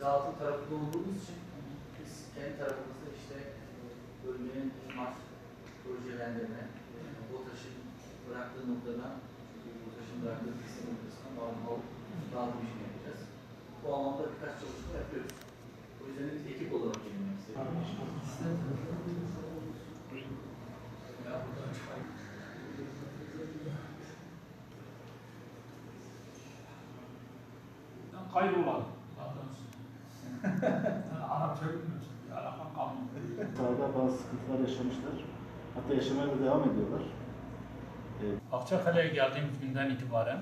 dağıtım tarafında olduğumuz için biz kendi tarafımızda işte e, bölgenin imar, projelendirme, e, BOTAŞ'ın bıraktığı noktadan, çünkü BOTAŞ'ın bıraktığı kısım noktasına bağlı dağıtım işini yapacağız. Bu anlamda birkaç çalışma yapıyoruz. O yüzden biz ekip olarak gelmek istedik. Ben kaybolan. Arapça bilmiyorsun. Alakam kalmadı. Sahada bazı sıkıntılar yaşamışlar. Hatta yaşamaya da devam ediyorlar. Akçakale'ye geldiğimiz günden itibaren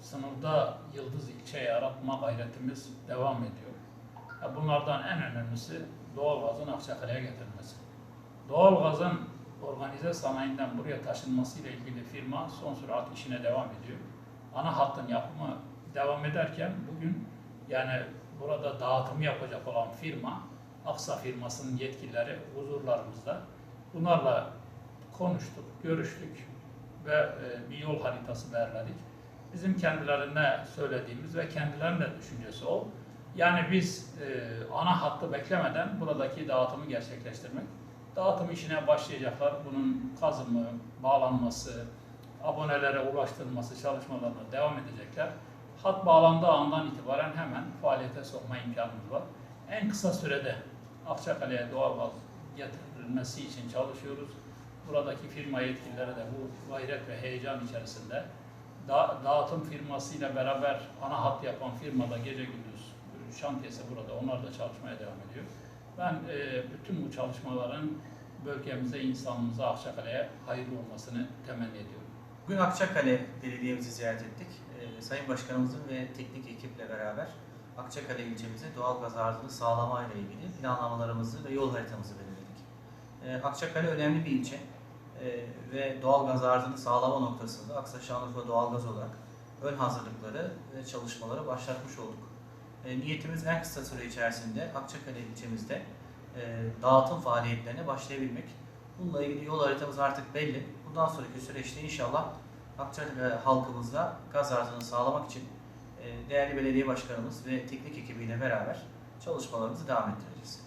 sınıfta yıldız ilçe yaratma gayretimiz devam ediyor. Ya Bunlardan en önemlisi doğalgazın Akçakale'ye getirilmesi. Doğalgazın organize sanayinden buraya taşınmasıyla ilgili firma son sürat işine devam ediyor. Ana hattın yapımı devam ederken bugün yani burada dağıtım yapacak olan firma Aksa firmasının yetkilileri huzurlarımızda. Bunlarla konuştuk, görüştük ve e, bir yol haritası belirledik. Bizim kendilerine söylediğimiz ve kendilerinin de düşüncesi o. Yani biz e, ana hattı beklemeden buradaki dağıtımı gerçekleştirmek. Dağıtım işine başlayacaklar. Bunun kazımı, bağlanması, abonelere ulaştırılması çalışmalarına devam edecekler. Hat bağlandığı andan itibaren hemen faaliyete sokma imkanımız var. En kısa sürede Akçakale'ye doğalgaz getirilmesi için çalışıyoruz. Buradaki firma yetkilileri de bu gayret ve heyecan içerisinde da, dağıtım firmasıyla beraber ana hat yapan firmada gece gündüz şantiyesi burada. Onlar da çalışmaya devam ediyor. Ben e, bütün bu çalışmaların bölgemize, insanımıza, Akçakale'ye hayırlı olmasını temenni ediyorum. Bugün Akçakale Belediye'mizi ziyaret ettik. Ee, Sayın Başkanımızın ve teknik ekiple beraber Akçakale ilçemize doğal gaz arzını sağlama ile ilgili planlamalarımızı ve yol haritamızı belirledik. Ee, Akçakale önemli bir ilçe Ee, ve doğal gaz arzını sağlama noktasında Aksa Şanlıurfa Doğalgaz olarak ön hazırlıkları ve çalışmaları başlatmış olduk. Ee, Niyetimiz en kısa süre içerisinde Akçakale ilçemizde e, dağıtım faaliyetlerine başlayabilmek. Bununla ilgili yol haritamız artık belli. Bundan sonraki süreçte inşallah Akçakale halkımızda gaz arzını sağlamak için e, değerli belediye başkanımız ve teknik ekibiyle beraber çalışmalarımızı devam ettireceğiz.